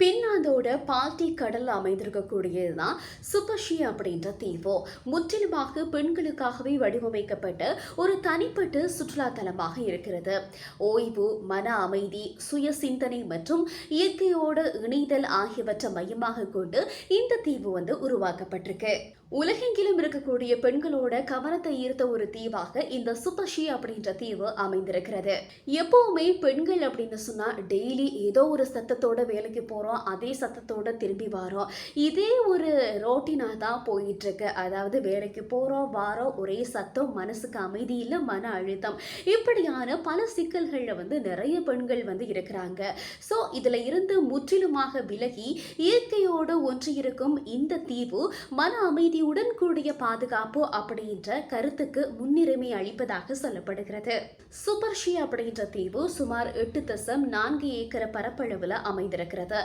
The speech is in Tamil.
பின்லாந்தோட பால்டி கடல் அமைந்திருக்கக்கூடியதுதான் சுபஷி அப்படின்ற தீவு முற்றிலுமாக பெண்களுக்காகவே வடிவமைக்கப்பட்ட ஒரு தனிப்பட்ட சுற்றுலா தலமாக இருக்கிறது. ஓய்வு மன அமைதி சுய சிந்தனை மற்றும் இயற்கையோடு இணைதல் ஆகியவற்றை மையமாக கொண்டு இந்த தீவு வந்து உருவாக்கப்பட்டிருக்கு. உலகெங்கிலும் இருக்கக்கூடிய பெண்களோட கவனத்தை ஈர்த்த ஒரு தீவாக இந்த சுபஷி அப்படின்ற தீவு அமைந்திருக்கிறது. எப்பவுமே பெண்கள் அப்படின்னு சொன்னா டெய்லி ஏதோ ஒரு சத்தத்தோட வேலைக்கு போகிறோம் அதே சத்தத்தோடு திரும்பி வரோம். இதே ஒரு ரோட்டினாக தான் போயிட்டுருக்கு. அதாவது வேலைக்கு போகிறோம் வாரோம் ஒரே சத்தம் மனசுக்கு அமைதி இல்லை மன அழுத்தம். இப்படியான பல சிக்கல்களில் வந்து நிறைய பெண்கள் வந்து இருக்கிறாங்க. ஸோ இதில் இருந்து முற்றிலுமாக விலகி இயற்கையோடு ஒன்றியிருக்கும் இந்த தீவு மன அமைதியுடன் கூடிய பாதுகாப்பு அப்படின்ற கருத்துக்கு முன்னுரிமை அளிப்பதாக சொல்லப்படுகிறது. சுபர்ஷி அப்படின்ற தீவு சுமார் எட்டு தசம் நான்கு ஏக்கர் பரப்பளவில் அமைந்திருக்கிறது.